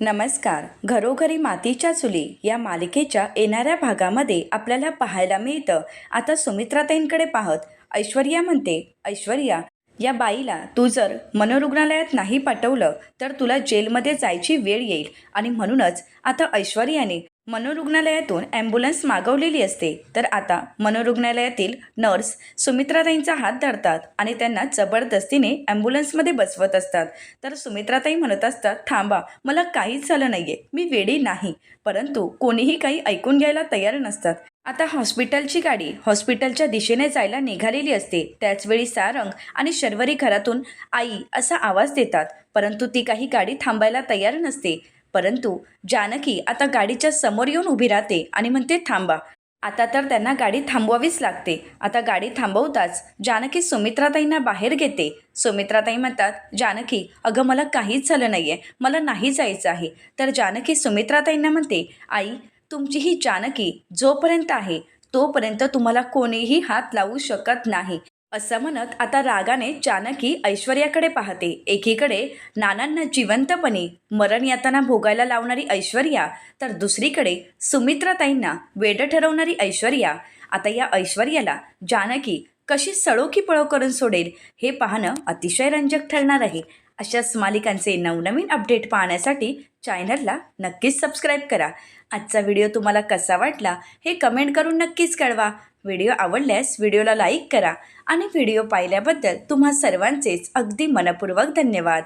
नमस्कार. घरोघरी मातीच्या चुली या मालिकेच्या येणाऱ्या भागामध्ये आपल्याला पाहायला मिळतं. आता सुमित्राताईंकडे पाहत ऐश्वर्या म्हणते ऐश्वर्या या बाईला तू जर मनोरुग्णालयात नाही पाठवलं तर तुला जेलमध्ये जायची वेळ येईल. आणि म्हणूनच आता ऐश्वर्याने मनोरुग्णालयातून ॲम्ब्युलन्स मागवलेली असते. तर आता मनोरुग्णालयातील नर्स सुमित्राताईंचा हात धरतात आणि त्यांना जबरदस्तीने ॲम्ब्युलन्समध्ये बसवत असतात. तर सुमित्राताई म्हणत असतात थांबा मला काहीच झालं नाही आहे मी वेडी नाही. परंतु कोणीही काही ऐकून घ्यायला तयार नसतात. आता हॉस्पिटलची गाडी हॉस्पिटलच्या दिशेने जायला निघालेली असते. त्याचवेळी सारंग आणि शर्वरी घरातून आई असा आवाज देतात. परंतु ती काही गाडी थांबायला तयार नसते. परंतु जानकी आता गाडीच्या समोर येऊन उभी राहते आणि म्हणते थांबा. आता तर त्यांना गाडी थांबवावीच लागते. आता गाडी थांबवताच जानकी सुमित्राताईंना बाहेर घेते. सुमित्राताई म्हणतात जानकी अगं मला काहीच झालं नाही आहे मला नाही जायचं आहे. तर जानकी सुमित्राताईंना म्हणते आई तुमची ही जानकी जोपर्यंत आहे तोपर्यंत तुम्हाला कोणीही हात लावू शकत नाही. असं म्हणत आता रागाने जानकी ऐश्वर्याकडे पाहते. एकीकडे नानांना जिवंतपणे मरण यातना भोगायला लावणारी ऐश्वर्या तर दुसरीकडे सुमित्राताईंना वेडं ठरवणारी ऐश्वर्या. आता या ऐश्वर्याला जानकी कशी सळोखी पळो करून सोडेल हे पाहणं अतिशय रंजक ठरणार आहे. अशाच मालिकांचे नवनवीन अपडेट पाहण्यासाठी चॅनलला नक्कीच सबस्क्राईब करा. आजचा व्हिडिओ तुम्हाला कसा वाटला हे कमेंट करून नक्कीच कळवा. व्हिडिओ आवडल्यास व्हिडिओला लाईक करा आणि व्हिडिओ पाहिल्याबद्दल तुम्हा सर्वांचेच अगदी मनपूर्वक धन्यवाद.